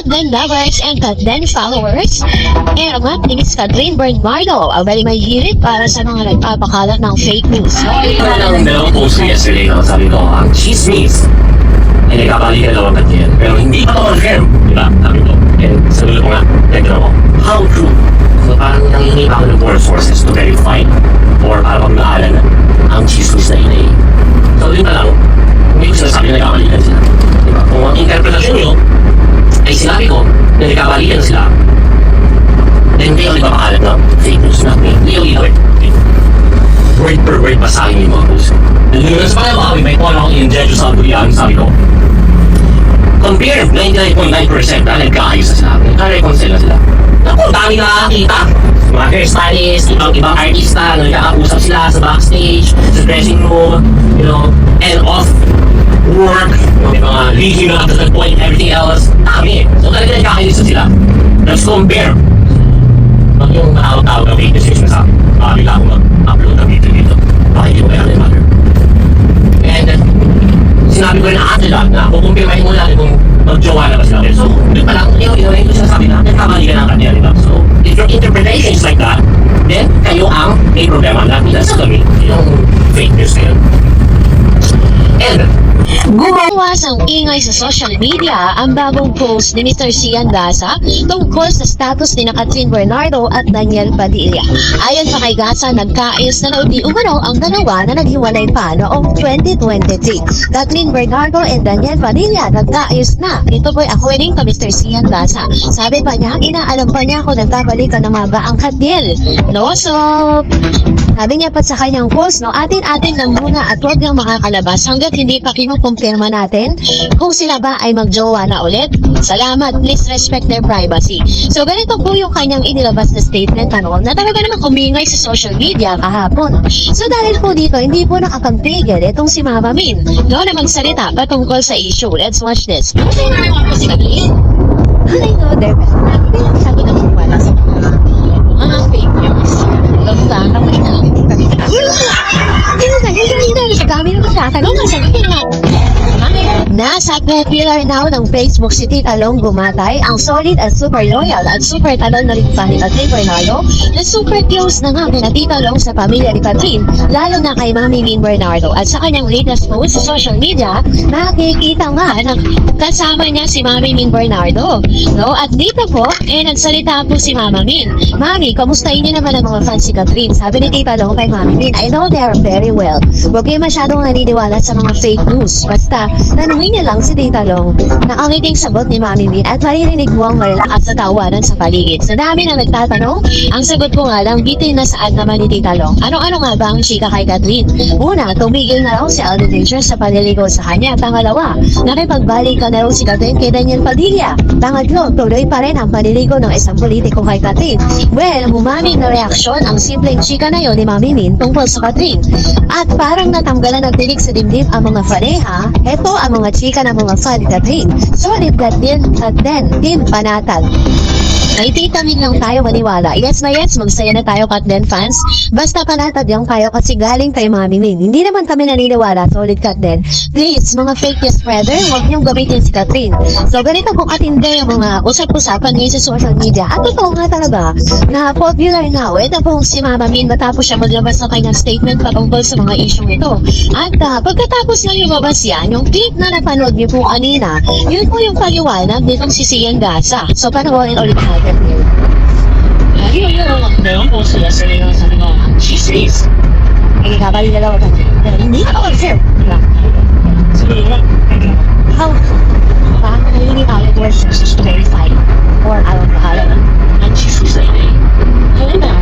Katden lovers and Katden followers. And ang ni Miss Catherine Bernardo, ang very may hirit para sa mga nagpapakalat ng fake news. Ito lang dalawang post ko yesterday na sabi ko, ang chismis ay nagkabalikan daw agad yan. Pero hindi pa confirm, di ba? Sabi ko. And sa dulo ko nga, nagtanong ako, how true? So parang nangingi pa ako ng more sources to verify or para pag naalan ang chismis na inay. So yun na lang, hindi ko sinasabi na nagkabalikan sila. Di ba? Kung ang interpretasyon nyo ay sinabi ko na nagkabalikan sila, then hindi ako nagpapakalat ng fake news na ako ito eh word per word basahin yung mga post. Nandun sa mga mga may kuha akong in-judge sa Burian, sabi ko, compare 99.9% na nagkaayos na sila. Nagka-reconcile na sila. Naku, dami na nakakita. Mga hairstylist, ibang ibang artista, na nagkakausap sila sa backstage, sa dressing room, you know, and off work, may mga leading na to the point, everything else. Dami. So talaga nagkakayos na sila. Let's compare. Pag yung nakakatawag ng fake decision sa baka bigla akong mag-upload ng video dito. Hindi ko kaya matter. And uh, sinabi ko na after that na kukumpirmahin mo lang kung mag-jowa na ba sila. So, doon pa lang, yun, yun, yun, yung sinasabi na, nagkamali ka ng kanya, di? So, if your interpretation is like that, then kayo ang may problema na minsan sa kami, yung fake news na. And, Gumawas ang ingay sa social media ang bagong post ni Mr. Sian Gasa tungkol sa status ni na Catherine Bernardo at Daniel Padilla. Ayon pa kay Gasa, nagkaayos na di umano ang dalawa na naghiwalay pa noong 2023. Catherine Bernardo and Daniel Padilla nagkaayos na. Ito po'y according to Mr. Sian Gasa. Sabi pa niya, inaalam pa niya kung nagkabalikan na nga ba ang Catherine. No, so, sabi niya pa sa kanyang post, no, atin-atin lang muna at huwag nang makakalabas hanggat hindi pa kinukumpirma natin kung sila ba ay magjowa na ulit. Salamat, please respect their privacy. So, ganito po yung kanyang inilabas na statement, ano, na talaga naman kumingay sa social media kahapon. So, dahil po dito, hindi po nakakampigil itong si Mama Min, no, na magsalita patungkol sa issue. Let's watch this. Ano yung naman po si Kathleen? I know their Nasa popular now ng Facebook si Tita Long Gumatay, ang solid at super loyal at super talon na rin pa ni Catherine Bernardo na super close na nga kina Tita Long sa pamilya ni Catherine, lalo na kay Mami Min Bernardo. At sa kanyang latest post sa social media, nakikita nga na kasama niya si Mami Min Bernardo. No? At dito po, eh, nagsalita po si Mama Min. Mami, kamustahin niyo naman ang mga fans si Catherine? Sabi ni Tita Long kay Mami Min, I know they are very well. Huwag kayo masyadong naniniwala sa mga fake news. Basta, tanungin niya lang si Tita Long na ang iting sagot ni Mami Min at maririnig mo ang malalakas na tawanan sa paligid. Sa dami na nagtatanong, ang sagot ko nga lang, bitin na saan naman ni Tita Long. Ano-ano nga ba ang chika kay Catherine? Una, tumigil na raw si Alden Richards sa panliligaw sa kanya. Pangalawa, nakipagbalik ka na raw si Catherine kay Daniel Padilla. Pangatlo, tuloy pa rin ang panliligaw ng isang politiko kay Catherine. Well, humaming na reaksyon ang simpleng chika na yon ni Mami Min tungkol sa Catherine. At parang natanggalan ng tinig sa dibdib ang mga pareha, eto ang mga chika ng mga fan Catherine. Solid that din at then, team panatag. Ay, tita Min lang tayo maniwala. Yes na yes, magsaya na tayo Katden fans. Basta panatag yung kayo kasi galing kay Mami Min. Hindi naman kami naniniwala, solid Katden. Please, mga fake news spreader, huwag niyong gamitin si Catherine. So, ganito kung atinde yung mga usap-usapan ngayon sa social media. At totoo nga talaga, na popular now, ito pong si Mama Min matapos siya maglabas ng kanyang statement patungkol sa mga isyong ito. At ah, pagkatapos na lumabas yan, yung clip na napanood niyo po kanina, yun po yung paliwanag nitong si Sian Gasa. So, panoorin ulit natin. Yun yung dalawang post ko yesterday na sabi ko, ang chismis. Hindi ka ba dalawa ka? Hindi ka. Sa ko nagtanong ako, How? Pa? Hindi ka ulit worth to verify. Or alam ka na. ang chismis na inay. Ano na?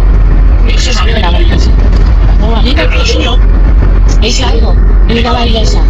Hindi ko sinasabi na nagkabalikan sila. Ang interpretation nyo, Ay, sabi ko. Hindi ka ba siya?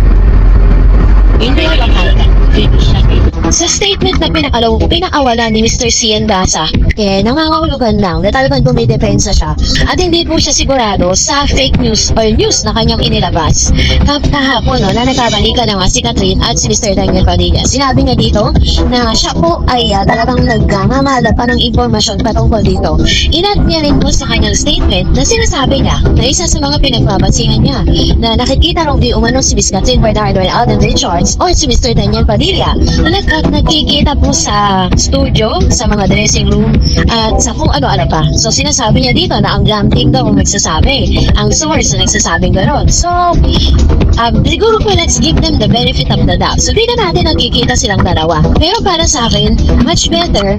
Hindi ka na fake news. Sa statement na pinakalaw, pinakawala ni Mr. Cian Dasa, eh, nangangahulugan lang na talagang dumidepensa siya at hindi po siya sigurado sa fake news or news na kanyang inilabas. Kap kahapon, no, na nagkabalikan na nga si Catherine at si Mr. Daniel Padilla. Sinabi niya dito na siya po ay uh, talagang nagmamahal pa ng impormasyon patungkol dito. Inad niya rin po sa kanyang statement na sinasabi niya na isa sa mga pinagbabansingan niya na nakikita raw di umano si Miss Catherine Bernardo and Alden Richards or si Mr. Daniel Padilla na at nagkikita nakikita po sa studio, sa mga dressing room, at sa kung ano-ano pa. So, sinasabi niya dito na ang glamping daw ang nagsasabi. Ang source na nagsasabing gano'n. So, um, siguro po let's give them the benefit of the doubt. So, di na natin nakikita silang dalawa. Pero para sa akin, much better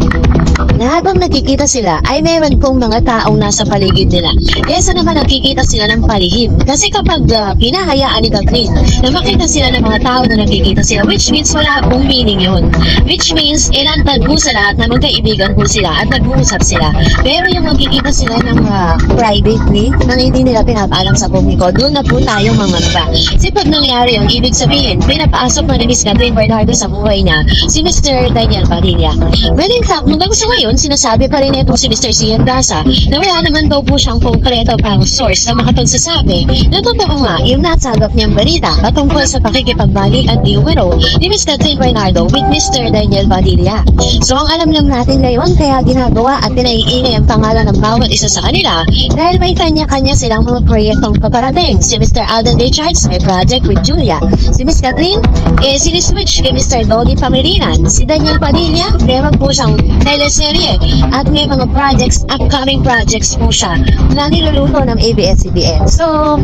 na habang nakikita sila ay meron pong mga taong nasa paligid nila. Kesa naman nakikita sila ng palihim. Kasi kapag uh, pinahayaan ni Catherine na makita sila ng mga tao na nakikita sila, which means wala pong meaning yun. Which means ilantad po sa lahat na magkaibigan po sila at nag-uusap sila. Pero yung nakikita sila ng uh, privately, nang hindi nila pinapaalam sa publiko, doon na po tayo mga ba. Kasi pag nangyari yun, ibig sabihin, pinapasok na ni Miss Catherine Bernardo sa buhay niya si Mr. Daniel Padilla. Well, in fact, hanggang sa ngayon, sinasabi pa rin ito si Mr. Cian Daza na wala naman daw po siyang konkreto pang source na makapagsasabi na totoo nga yung nasagap niyang balita patungkol sa pakikipagbalik at diumero ni Miss Catherine Bernardo with Mr. Daniel Padilla. So, ang alam lang natin ngayon, kaya ginagawa at pinaiingay ang pangalan ng bawat isa sa kanila dahil may kanya-kanya silang mga proyektong paparating. Si Mr. Alden Richards may project with Julia. Si Miss Catherine, eh, siniswitch kay Mr. Doggy Pamilinan. Si Daniel Padilla, meron po siyang teleserye at may mga projects, upcoming projects po siya na niluluto ng ABS-CBN. So,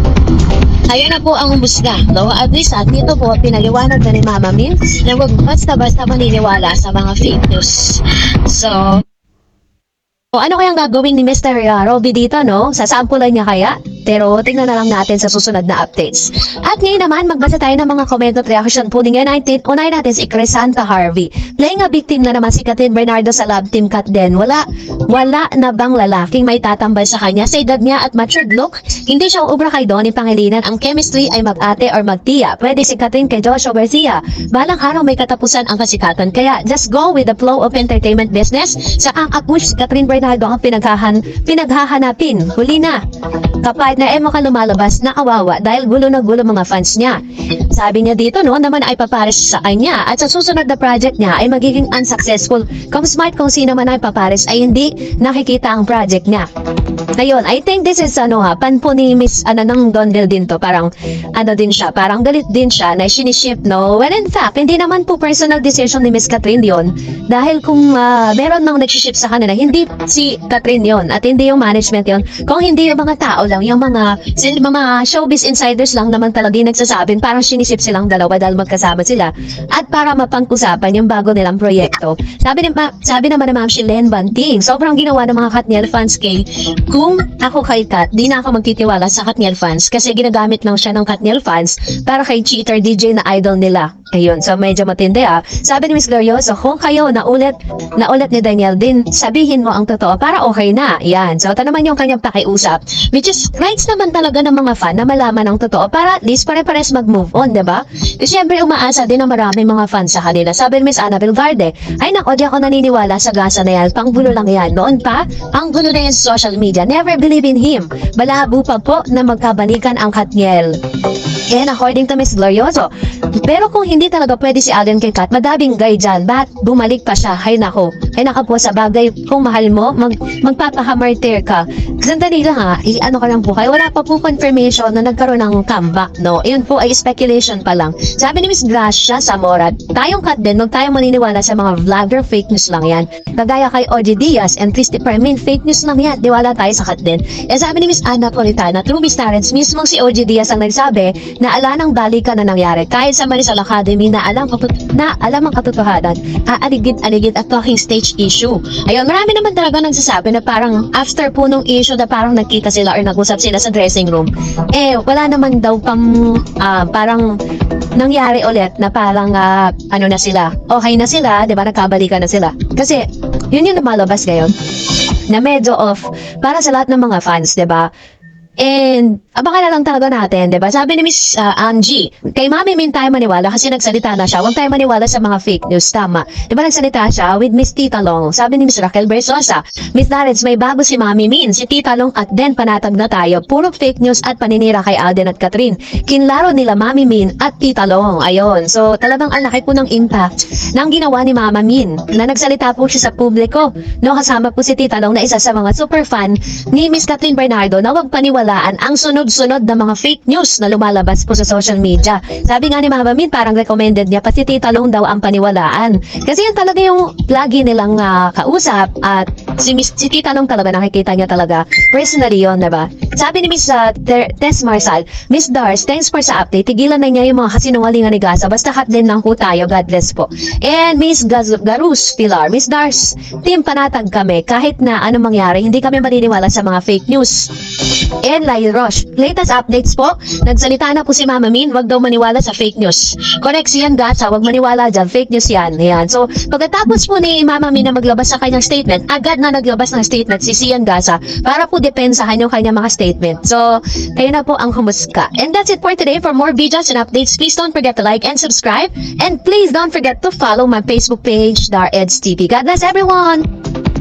Ayun na po ang umusga, no? At least at dito po, pinaliwanag na ni Mama Min na huwag basta-basta maniniwala sa mga fake news. So, o ano kayang gagawin ni Mr. uh, Robby dito, no? Sasampulan niya kaya? Pero tingnan na lang natin sa susunod na updates. At ngayon naman, magbasa tayo ng mga comment at reaction po ni United. Unay natin si Crescenta Harvey. Playing a victim na naman si Catherine Bernardo sa love team cut din. Wala, wala na bang lalaking may tatambal sa kanya sa edad niya at matured look? Hindi siya ubra kay Donnie Pangilinan. Ang chemistry ay mag-ate or mag-tiya. Pwede si Catherine kay Joshua Garcia. Balang araw may katapusan ang kasikatan. Kaya just go with the flow of entertainment business. Sa ang approach si Catherine Bernardo ang pinaghahan, pinaghahanapin. Huli na. Kapag na emo ka lumalabas na kawawa dahil gulo na gulo mga fans niya. Sabi niya dito no naman ay papares sa kanya at sa susunod na project niya ay magiging unsuccessful. Kung smart kung sino man ay papares ay hindi nakikita ang project niya. Ngayon, I think this is ano ha, pan po ni Miss ano ng Dondel din to, parang ano din siya, parang galit din siya na siniship no. When in fact, hindi naman po personal decision ni Miss Catherine yon dahil kung ah, meron nang nagsiship sa kanila, hindi si Catherine yon at hindi yung management yon kung hindi yung mga tao lang, yung mga sila, mga showbiz insiders lang naman talaga yung nagsasabing parang sinisip silang dalawa dahil magkasama sila at para mapangkusapan yung bago nilang proyekto. Sabi ni ma, sabi naman ni Ma'am Shilen Banting, sobrang ginawa ng mga Katniel fans kay kung ako kay Kat, di na ako magtitiwala sa Katniel fans kasi ginagamit lang siya ng Katniel fans para kay cheater DJ na idol nila. Ayun, so medyo matindi ah. Sabi ni Miss Glorioso, kung kayo naulit, naulit ni Daniel din, sabihin mo ang totoo para okay na. Yan. So, ito naman yung kanyang pakiusap. Which is, rights naman talaga ng mga fan na malaman ang totoo para at least pare-pares mag-move on, di ba? Di syempre, umaasa din ang maraming mga fans sa kanila. Sabi ni Miss Annabel Garde, ay nako, di ako naniniwala sa gasa na yan. Panggulo lang yan. Noon pa, ang gulo na yan social media. Never believe in him. Balabo pa po na magkabalikan ang Katniel. And according to Miss Glorioso, pero kung hindi talaga pwede si Alden kay Kat, madabing gay dyan. Ba't bumalik pa siya? Hay nako. Hay nako sa bagay, kung mahal mo, mag, magpapahamartir ka. Sandali lang ha, i-ano ka lang po kayo. Wala pa po confirmation na nagkaroon ng comeback, no? Yun po ay speculation pa lang. Sabi ni Miss Gracia Zamora, tayong Kat din, huwag tayong maniniwala sa mga vlogger, fake news lang yan. Kagaya kay OG Diaz and Christy Permin, fake news lang yan. Diwala tayo sa Kat din. Eh sabi ni Miss Anna Politana, true Miss Tarens, mismong si OG Diaz ang nagsabi na ala ng balikan na nangyari. Kahit sa Marisol Academy na alam, na alam ang katotohanan, aaligid-aligid at talking stage issue. Ayun, marami naman talaga nagsasabi na parang after po nung issue na parang nagkita sila or nag-usap sila sa dressing room, eh wala naman daw pang ah, parang nangyari ulit na parang ah, ano na sila, okay na sila, 'di ba? Nagkabalikan na sila. Kasi yun yung lumalabas ngayon na medyo off para sa lahat ng mga fans, 'di ba? And abangan na lang talaga natin, 'di ba? Sabi ni Miss uh, Angie, kay Mami min tayo maniwala kasi nagsalita na siya. Huwag tayo maniwala sa mga fake news, tama. 'Di ba nagsalita siya with Miss Tita Long? Sabi ni Miss Raquel Bersosa, Miss Nareds, may bago si Mami Min, si Tita Long at Den panatag na tayo. Puro fake news at paninira kay Alden at Catherine. Kinlaro nila Mami Min at Tita Long. Ayon. So talagang ang laki po ng impact ng ginawa ni Mama Min na nagsalita po siya sa publiko. No, kasama po si Tita Long na isa sa mga super fan ni Miss Catherine Bernardo na huwag paniwala paniwalaan ang sunod-sunod na mga fake news na lumalabas po sa social media. Sabi nga ni Mama Min, parang recommended niya, pati Tita Long daw ang paniwalaan. Kasi yan talaga yung lagi nilang ah, kausap at si, Miss, si Tita Long talaga nakikita niya talaga personally yon diba? Sabi ni Miss uh, Tess Marsal, Miss Dars, thanks for sa update. Tigilan na niya yung mga kasinungalingan ni Gaza. Basta hot din lang po tayo. God bless po. And Miss Gaz- Garus Pilar, Miss Dars, team panatag kami. Kahit na anong mangyari, hindi kami maniniwala sa mga fake news. And Lai Roche, latest updates po. Nagsalita na po si Mama Min, wag daw maniwala sa fake news. Correct yan, Gaza. Wag maniwala dyan. Fake news yan. Ayan. So, pagkatapos po ni Mama Min na maglabas sa kanyang statement, agad na naglabas ng statement si Sian Gaza para po depensahan yung kanyang mga statement. So, kayo na po ang humuska. And that's it for today. For more videos and updates, please don't forget to like and subscribe. And please don't forget to follow my Facebook page, Dar Eds TV. God bless everyone!